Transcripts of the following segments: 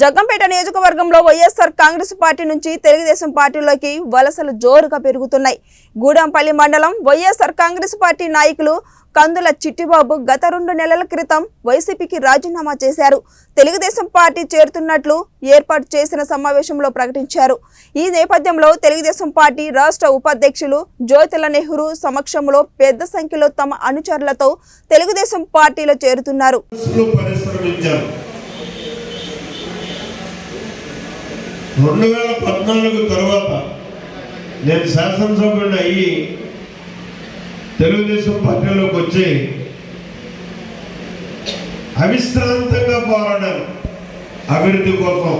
జగ్గంపేట నియోజకవర్గంలో వైఎస్ఆర్ కాంగ్రెస్ పార్టీ నుంచి తెలుగుదేశం పార్టీలోకి వలసలు జోరుగా పెరుగుతున్నాయి. గూడెంపల్లి మండలం వైఎస్ఆర్ కాంగ్రెస్ పార్టీ నాయకులు కందుల చిట్టిబాబు గత రెండు నెలల క్రితం వైసీపీకి రాజీనామా చేశారు. తెలుగుదేశం పార్టీ చేరుతున్నట్లు ఏర్పాటు చేసిన సమావేశంలో ప్రకటించారు. ఈ నేపథ్యంలో తెలుగుదేశం పార్టీ రాష్ట్ర ఉపాధ్యక్షులు జ్యోతిల నెహ్రూ సమక్షంలో పెద్ద సంఖ్యలో తమ అనుచరులతో తెలుగుదేశం పార్టీలో చేరుతున్నారు. రెండు వేల పద్నాలుగు తర్వాత నేను శాసనసభ్యుడు అయ్యి తెలుగుదేశం పార్టీలోకి వచ్చి అవిశ్రాంతంగా పోరాడాను అభివృద్ధి కోసం.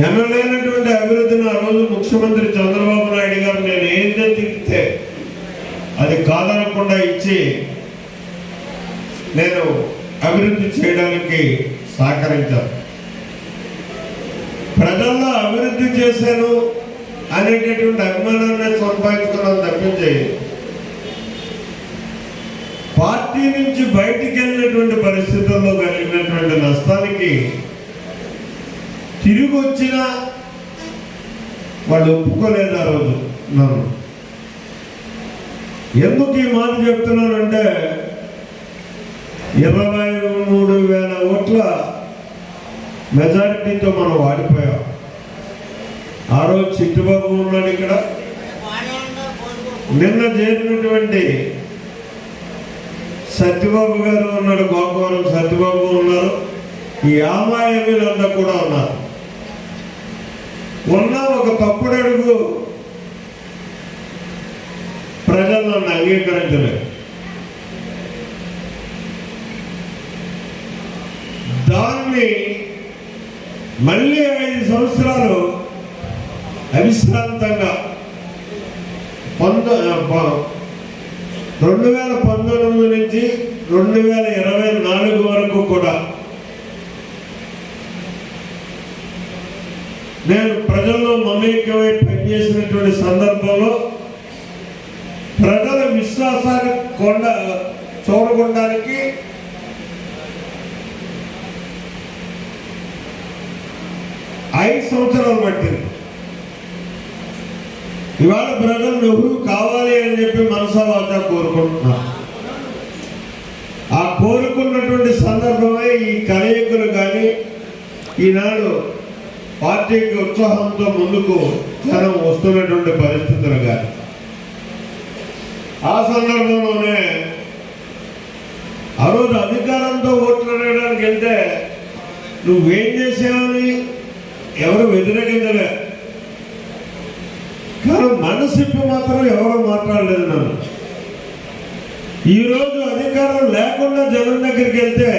ఎమ్మెల్యేనటువంటి అభివృద్ధిని ఆ రోజు ముఖ్యమంత్రి చంద్రబాబు నాయుడు గారు నేను ఏంటో తిరిగితే అది కాదనకుండా ఇచ్చి నేను అభివృద్ధి చేయడానికి సహకరించారు. ప్రజల్లో అభివృద్ధి చేశాను అనేటటువంటి అభిమానాన్ని సంపాదించుకోవడం తప్పించి పార్టీ నుంచి బయటికి వెళ్ళినటువంటి పరిస్థితుల్లో కలిగినటువంటి నష్టానికి తిరిగి వచ్చిన వాళ్ళు ఒప్పుకోలేదు ఆ రోజు నన్ను. ఎందుకు ఈ మాట చెప్తున్నానంటే ఇరవై మూడు వేల ఓట్ల మెజారిటీతో మనం వాడిపోయాం. ఆ రోజు చిట్టుబాబు ఉన్నాడు ఇక్కడ. నిన్న చేరినటువంటి సత్యబాబు గారు ఉన్నాడు గోపవరం సత్యబాబు ఉన్నారు. ఈ ఆమాయమీలంతా కూడా ఉన్నారు. ఉన్న ఒక తప్పుడు అడుగు ప్రజలను అంగీకరించలేదు. దాన్ని మళ్ళీ ఐదు సంవత్సరాలు అవిశ్రాంతంగా పంత ప- రెండు వేల పంతొమ్మిది నుంచి రెండు వేల ఇరవై నాలుగు వరకు కూడా నేను ప్రజల్లో మమేకమై పనిచేసినటువంటి సందర్భంలో ప్రజల విశ్వాసాన్ని కొండ చూడకుండానికి ఐదు సంవత్సరాలు పట్టింది. ఇవాళ ప్రజలు నువ్వు కావాలి అని చెప్పి మనసావాచ కోరుకుంటున్నారు ఆ కోరుకున్నటువంటి సందర్భమే ఈ కలయికలు కానీ ఈనాడు పార్టీకి ఉత్సాహంతో ముందుకు జనం వస్తున్నటువంటి పరిస్థితులు కానీ. ఆ సందర్భంలోనే ఆ రోజు అధికారంతో ఓట్లు అడగడానికి వెళ్తే నువ్వేం చేసావని ఎవరు వ్యతిరేకించలే కానీ మనసిప్పి మాత్రం ఎవరు మాట్లాడలేదు నన్ను. ఈరోజు అధికారం లేకుండా జనం దగ్గరికి వెళ్తే